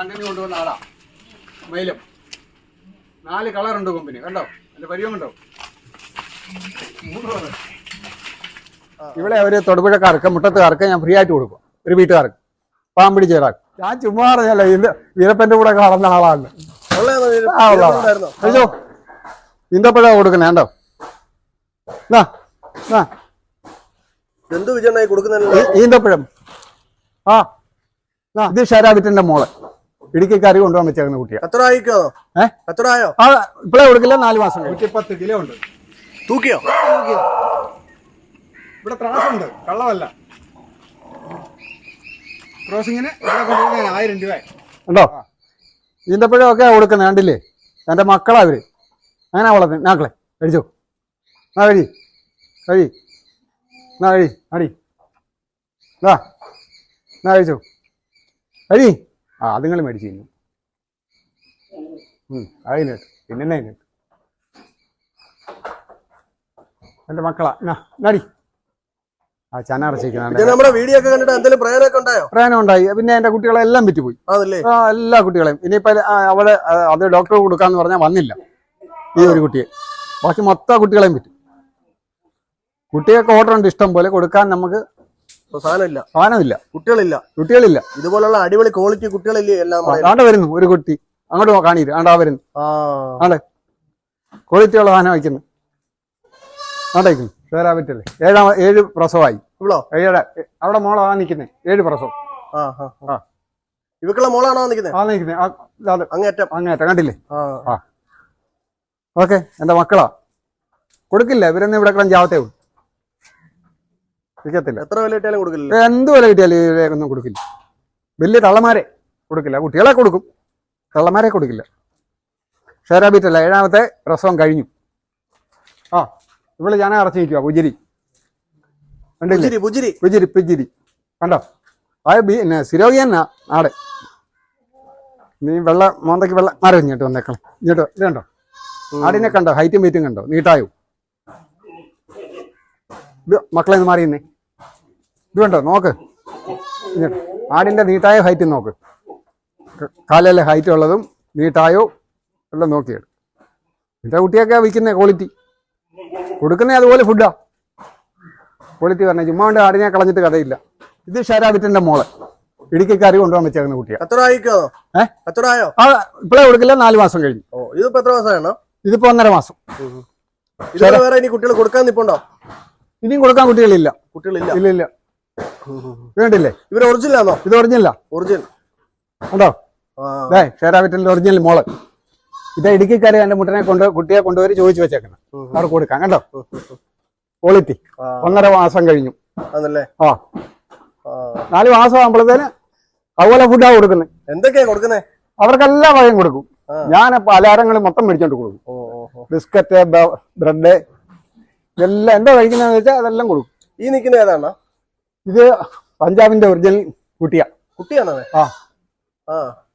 Continue കൊണ്ടുവന്ന ആളാ. മയിലും. നാല് കളറുണ്ട് കൊമ്പിന്. കണ്ടോ? അതിന്റെ പരിചയം കണ്ടോ? മൂന്ന് കളർ ഇവിടെ അവർ തൊടുപുഴക്കാർക്ക് മുട്ടത്തുകാർക്ക് ഞാൻ ഫ്രീ ആയിട്ട് കൊടുക്കും. ഒരു വീട്ടുകാർക്ക്. പാമ്പിടി ചേരാക്ക് ഞാൻ ചുമ്മാ പറഞ്ഞല്ല ഇത് വീരപ്പന്റെ കൂടെ കാണുന്ന ആളാണ്. അയ്യോ. ഇത്? കൊടുക്കണേ കണ്ടോ? എന്ത് വിജയണ്ണായി കൊടുക്കുന്ന ഈന്തപ്പഴം ആ. ആ, ഇത് ഷരാബിറ്റിന്റെ മോൾ. ഇടുക്കി കറി കൊണ്ടുപോകാൻ വെച്ചേക്കുന്ന കുട്ടിയാ. എത്ര ആയിക്കോ? എത്ര ആയോ? ആ ഇപ്പഴേ കൊടുക്കില്ല നാല് മാസം നൂറ്റിപ്പത്ത് കിലോ ഉണ്ട്. തൂക്കിയോ? ഇവിടെ ത്രാസുണ്ട്. കള്ളമല്ല. ക്രോസിങ്ങിന് ഇവിടെ കൊണ്ടുപോകുന്ന ആയിരം രൂപ ഉണ്ടോ? ഈന്തപ്പഴം ഒക്കെ കൊടുക്കുന്നത് കണ്ടില്ലേ? എന്റെ മക്കളാ അവർ അങ്ങനെ വളർത്തുന്നത് നാക്കളെ കഴിച്ചോ ആ കഴി കഴി എന്നാ കഴി അടി ആ എന്നാ കഴിച്ചോ കഴി ആ അതുങ്ങൾ മേടിച്ചു തിന്നു ഉം, അതിനേട്ട് പിന്നെ അതിന് എന്റെ മക്കളാ എന്നാ നടി ആ ഇത് നമ്മുടെ വീഡിയോ ഒക്കെ കണ്ടിട്ട് എന്തെങ്കിലും ഉണ്ടായോ? പിന്നെ എന്റെ കുട്ടികളെല്ലാം വിറ്റുപോയി. ആണല്ലേ? ആ എല്ലാ കുട്ടികളെയും. ഇനിയിപ്പോ അവിടെ അത് ഡോക്ടർ കൊടുക്കാന്ന് പറഞ്ഞാൽ വന്നില്ല. ഈ ഒരു കുട്ടിയെ. ബാക്കി മൊത്തം കുട്ടികളെയും വിറ്റു. കുട്ടികൾക്ക് ഓർഡർ ഉണ്ട് ഇഷ്ടം പോലെ. കൊടുക്കാൻ നമുക്ക് സാധനമില്ല. സാധനമില്ല. കുട്ടികളില്ല. കുട്ടികളില്ല. ഇതുപോലുള്ള അടിപൊളി ക്വാളിറ്റി കുട്ടികളില്ലേ? എല്ലാം. ആണ്ട് വരുന്നു ഒരു കുട്ടി. അങ്ങോട്ട് കാണിക്കുന്നു ആണ്ടാ വരുന്നു. ക്വാളിറ്റി ആണ്ടെ. ക്വാളിറ്റിയുള്ള സാധനം വയ്ക്കുന്നു. ആണ്ടായിരിക്കുന്നു വേറെ പറ്റല്ലേ ഏഴാം ഏഴ് പ്രസവമായി. ഇവളോ? ഏഴ് അവിടെ മോളാ നിക്കുന്നത് ഏഴ് പ്രസവം. ആ ആ. ഇവക്കുള്ള മോളാണോ നിൽക്കുന്നത് ആ നിൽക്കുന്നത് അങ്ങേറ്റം അങ്ങേറ്റം കണ്ടില്ലേ? ആ. ഓക്കെ എന്റെ മക്കളാ? കൊടുക്കില്ല ഇവരൊന്നും ഇവിടെ കിടന്ന് ചാവത്തേ ഉള്ളൂ. വിൽക്കത്തില്ല. എത്ര വില കിട്ടിയാലും കൊടുക്കില്ല എന്ത് വില കിട്ടിയാലും ഒന്നും കൊടുക്കില്ല. വലിയ തള്ളമാരെ കൊടുക്കില്ല. കുട്ടികളെ കൊടുക്കും. തള്ളമാരെ കൊടുക്കില്ല. ഷേരാബീറ്റല്ല ഏഴാമത്തെ പ്രസവം കഴിഞ്ഞു. ആ ഇവൾ ഞാൻ അറച്ചു നിൽക്കുക പുജിരി. കണ്ടില്ലേ? പുജിരി പുജിരി. പുജിരി കണ്ടോ? ആ ബി പിന്നെ സിരോഗി തന്നെ ആടെ. നീ വെള്ള മോന്തയ്ക്ക് വെള്ള മാറി ഇങ്ങോട്ട് വന്നേക്കളെ. ഇങ്ങോട്ട് ഇത് കണ്ടോ? ആടിനെ കണ്ടോ? ഹൈറ്റും വെയിറ്റും കണ്ടോ? നീട്ടായോ? മക്കളെ ഒന്ന് മാറിയുന്നേ ഇത് വേണ്ടോ നോക്ക്. ആടിന്റെ ആടിന്റെ നീട്ടായ ഹൈറ്റ് നോക്ക്. കാലിലെ ഹൈറ്റ് ഉള്ളതും നീട്ടായോ എല്ലാം നോക്കിയത് എന്റെ കുട്ടിയൊക്കെ വിൽക്കുന്ന ക്വാളിറ്റി കൊടുക്കുന്നേ അതുപോലെ ഫുഡാ ക്വാളിറ്റി പറഞ്ഞ ചുമ്മാ കൊണ്ട് ആടിനെ കളഞ്ഞിട്ട് കഥയില്ല. ഇത് ഷരാബിറ്റിന്റെ മോളെ. ഇടുക്കി കറി കൊണ്ടുപോകാൻ വെച്ചേക്കുന്ന കുട്ടിയാ. എത്ര ആയിക്കോ? എത്ര ആയോ? ആ ഇപ്പോഴേ കൊടുക്കില്ല നാല് മാസം കഴിഞ്ഞു. ഇതിപ്പോ എത്ര മാസമാണോ ഇതിപ്പോ ഒന്നര മാസം. വേറെ ഇനി കുട്ടികൾ കൊടുക്കാൻ നിപ്പുണ്ടോ? ഇനിയും കൊടുക്കാൻ കുട്ടികളില്ല. കുട്ടികളില്ല. ഇല്ല ഇല്ല വേണ്ടില്ലേ ഇവർ ഒറിജിനൽ ആണോ? ഇത് ഒറിജിനല്ല ഒറിജിനൽ ഉണ്ടോ? ആ. ഷേരാവിറ്റലിന്റെ ഒറിജിനൽ മോൾ. ഇത് ഇടുക്കിക്കാര് എന്റെ മുട്ടനെ കൊണ്ട് കുട്ടിയെ കൊണ്ടുപോയി ചോദിച്ചു വെച്ചേക്കണം. അവർക്ക് കൊടുക്കാം കണ്ടോ? ക്വാളിറ്റി ഒന്നര മാസം കഴിഞ്ഞു. ആ. നാല് മാസം ആകുമ്പോഴത്തേന് അതുപോലെ ഫുഡാ കൊടുക്കുന്നത് എന്തൊക്കെയാ കൊടുക്കുന്നത് അവർക്കെല്ലാം വകയും കൊടുക്കും. ഞാൻ പലഹാരങ്ങൾ മൊത്തം മേടിച്ചോണ്ട് കൊടുക്കും. ബിസ്ക്കറ്റ് ബ്രെഡ് ഇതെല്ലാം എന്താ കഴിക്കുന്നതെന്ന് വെച്ചാൽ അതെല്ലാം കൊടുക്കും. ഈ നിൽക്കുന്ന ഏതാണോ? ഇത് പഞ്ചാബിന്റെ ഒറിജിനൽ കുട്ടിയാ. കുട്ടിയാണോ? ആ.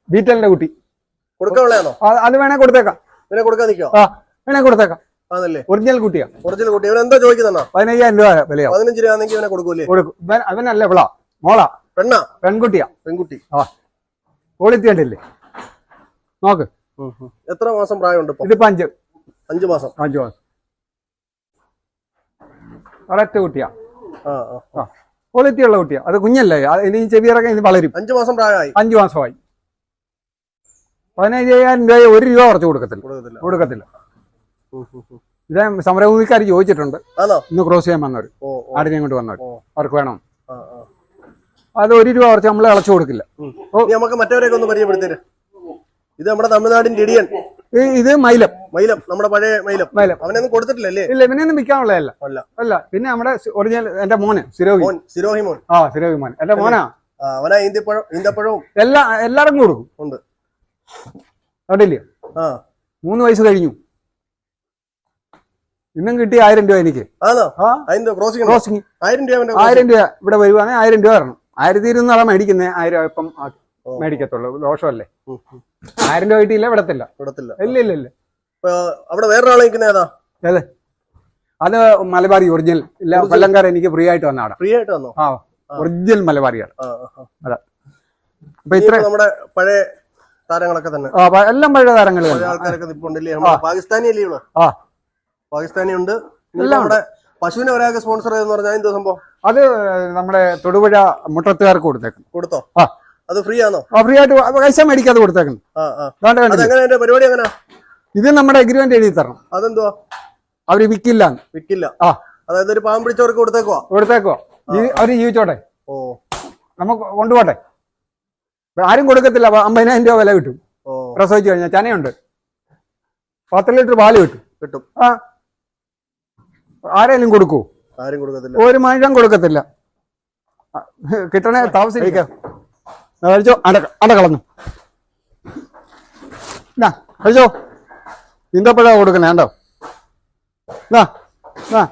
ബീറ്റലിന്റെ കുട്ടി. കൊടുക്കാനുള്ളതാണോ അത് വേണേ കൊടുത്തേക്കാം. ഇവനെ കൊടുക്കാൻ നിൽക്കോ ആ വേണേ കൊടുത്തേക്കാം. ആണല്ലേ. ഒറിജിനൽ കുട്ടിയാ. ഒറിജിനൽ കുട്ടി. ഇവൻ എന്താ ചോദിക്കുന്നോ പതിനയ്യായിരം രൂപ വിലയാ. പതിനഞ്ച് രൂപ ആണെങ്കിൽ ഇവനെ കൊടുക്കൂലേ? കൊടുക്കും. അവനല്ല ഇവളാ. മോളാ. പെണ്ണാ? പെൺകുട്ടിയാ. പെൺകുട്ടി. ആ. ക്വാളിറ്റി കണ്ടില്ലേ? നോക്ക്. എത്ര മാസം പ്രായമുണ്ട് ഇതിപ്പോ അഞ്ച്. അഞ്ചു മാസം. അഞ്ച് മാസം. ഒരൊറ്റ കുട്ടിയാ. ആ. ആ. ക്വാളിറ്റി ഉള്ള കുട്ടിയാ. അത് കുഞ്ഞല്ലേ? ഇനി ചെവിയറൊക്കെ ഇനി വളരും. അഞ്ചു മാസം പ്രായമായി. അഞ്ചു മാസമായി. പതിനയ്യായിരം രൂപ ഒരു രൂപ കുറച്ച് കൊടുക്കത്തില്ല. കൊടുക്കത്തില്ല. ഇതേ സമരഭൂമിക്കാർ ചോദിച്ചിട്ടുണ്ട്. ഇന്ന് ക്രോസ് ചെയ്യാൻ വന്നവർ ആടിനെ കൊണ്ട് വന്നവർ അവർക്ക് വേണം. അത് ഒരു രൂപ കുറച്ച് നമ്മൾ ഇളച്ചു കൊടുക്കില്ല. നമുക്ക് മറ്റവരെയൊക്കെ ഒന്ന് പരിചയപ്പെടുത്തേര് ഇത് നമ്മുടെ തമിഴ്നാടിന്റെ ഇടിയൻ. ഇത് മൈലം. മൈലം നമ്മുടെ പഴയ മൈലം. മൈലം. അവനൊന്നും കൊടുത്തിട്ടില്ലല്ലേ? ഇല്ല ഇവനെയൊന്നും വിൽക്കാനുള്ളതല്ല. അല്ല. അല്ല പിന്നെ നമ്മുടെ ഒറിജിനൽ എന്റെ മോന് സിരോഹി. സിരോഹി മോൻ. ആ സിരോഹി മോൻ. എന്റെ മോനാ. അവനാ ഈന്തപ്പഴം ഈന്തപ്പഴവും. എല്ലാ എല്ലാവർക്കും കൊടുക്കും. ഉണ്ട്. കണ്ടില്ലേ? ആ. മൂന്ന് വയസ്സ് കഴിഞ്ഞു. ഇന്നും കിട്ടി ആയിരം രൂപ എനിക്ക്. ക്രോസിംഗ് ആയിരം രൂപ ആയിരം രൂപ ഇവിടെ വരുവാണെങ്കിൽ ആയിരം രൂപ വരണം. ആയിരത്തി ഇരുന്നൂറാണ് മേടിക്കുന്നത്. ആയിരം ഇപ്പം മേടിക്കത്തുള്ളൂ. ദോഷമല്ലേ. ആയിരം രൂപ കിട്ടിയില്ല വിടത്തില്ല. ഇവിടത്തില്ല ഇല്ല ഇല്ല ഇല്ല. അവിടെ വേറൊരാളെ നിൽക്കുന്ന ഏതാ? അതെ അത് മലബാറി ഒറിജിനൽ. ഇല്ല കൊല്ലംകാർ എനിക്ക് ഫ്രീ ആയിട്ട് വന്നാടാ ഫ്രീ ആയിട്ട് വന്നോ? ആ ഒറിജിനൽ മലബാറിയാണ്. അതെ. അപ്പൊ ഇത്ര നമ്മുടെ പഴയ താരങ്ങളൊക്കെ തന്നെ. എല്ലാം പഴയ താരങ്ങൾ ആൾക്കാരൊക്കെ ഇപ്പോണ്ടല്ലേ പാകിസ്ഥാനി അല്ലേ ആ. പാകിസ്ഥാനി ഉണ്ട്. നമ്മുടെ പശുവിനെ ഒരാൾക്ക് സ്പോൺസർ ചെയ്തെന്ന് പറഞ്ഞാൽ എന്തോ സംഭവം? അത് നമ്മുടെ തൊടുപുഴ മുട്ടത്തുകാർക്ക് കൊടുത്തേക്കും കൊടുത്തോ? ആ. അത് ഫ്രീ ആണോ? ഫ്രീ ആയിട്ട് പൈസ മേടിക്കാതെ കൊടുത്തേക്കണം? പരിപാടി എങ്ങനെ? ഇത് നമ്മുടെ എഗ്രിമെന്റ് എഴുതി തരണം. അതെന്തോ അവർ വിൽക്കില്ല വിക്കില്ല. ആ. അതായത് ഒരു പാമ്പ് പിടിച്ചവർക്ക് കൊടുത്തേക്കോ കൊടുത്തേക്കോ അവർ ജീവിച്ചോട്ടെ. ഓ. നമുക്ക് കൊണ്ടുപോട്ടെ. ആരും കൊടുക്കത്തില്ല. അമ്പതിനായിരം രൂപ വില കിട്ടും. പ്രസവിച്ചു കഴിഞ്ഞാൽ ചനയുണ്ട്. പത്ത് ലിറ്റർ പാൽ കിട്ടും. കിട്ടും. ആ. ആരെങ്കിലും കൊടുക്കൂ. ആരും കൊടുക്കത്തില്ല. ഒരു മനുഷ്യൻ കൊടുക്കത്തില്ല. കിട്ടണേ താമസിക്കാം. കഴിച്ചോ അട അട കളഞ്ഞു. എന്നാ കഴിച്ചോ ഇന്തപ്പഴ കൊടുക്കണേ കണ്ടോ? എന്നാ എന്നാ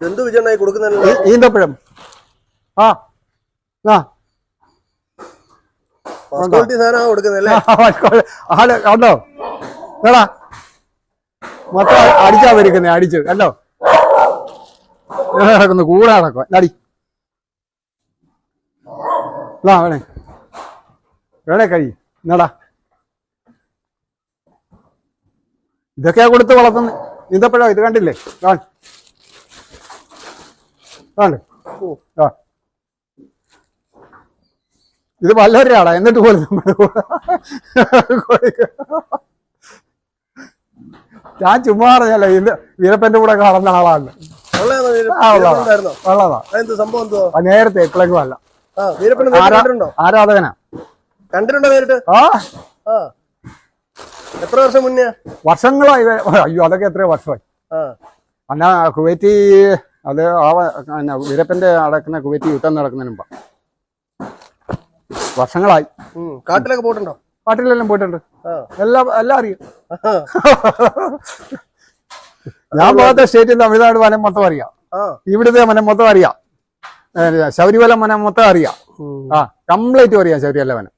എന്ത് വിജയനായി കൊടുക്കുന്ന ഈന്തപ്പഴം. ആ ആ ആൾ കണ്ടോ? വേടാ മൊത്തം അടിച്ചാ വരിക്കുന്നേ അടിച്ചു കണ്ടോ? കൂടെ നടക്കുക അടി ആ വേണേ വേണേ കഴി എന്നാടാ ഇതൊക്കെയാ കൊടുത്ത് വളർത്തുന്നത് ഈന്തപ്പഴം ഇത് കണ്ടില്ലേ? കാണ് കാണ്ട് ആ ഇത് വല്ലവരാടാ എന്നിട്ട് പോലും നമ്മുടെ ഞാൻ ചുമ്മാ പറഞ്ഞല്ലോ ഇത് വീരപ്പന്റെ കൂടെ കാണുന്ന ആളാണ്. നേരത്തെ എപ്പോഴേക്കും അല്ല. കണ്ടിട്ടുണ്ടോ? ആരാധകനാ? കണ്ടിട്ടുണ്ടോ നേരിട്ട്? ആ. എത്ര വർഷം മുന്നേ? വർഷങ്ങളായി. അയ്യോ അതൊക്കെ എത്രയോ വർഷമായി. അന്നാ കുവൈറ്റി അത് വീരപ്പന്റെ നടക്കുന്ന കുവൈറ്റി യുദ്ധം നടക്കുന്നതിന് മുമ്പ്. വർഷങ്ങളായി. കാട്ടിലൊക്കെ പോയിട്ടുണ്ടോ? കാട്ടിലെല്ലാം പോയിട്ടുണ്ട്. എല്ലാം എല്ലാം അറിയും. ഞാൻ പോകാത്ത സ്റ്റേറ്റിൽ തമിഴ്നാട് വനം മൊത്തം അറിയാം. ഇവിടുത്തെ വനം മൊത്തം അറിയാം. ശബരിമല മനം മൊത്തം അറിയാം. ആ കംപ്ലീറ്റ് അറിയാം ശബരിമല വനം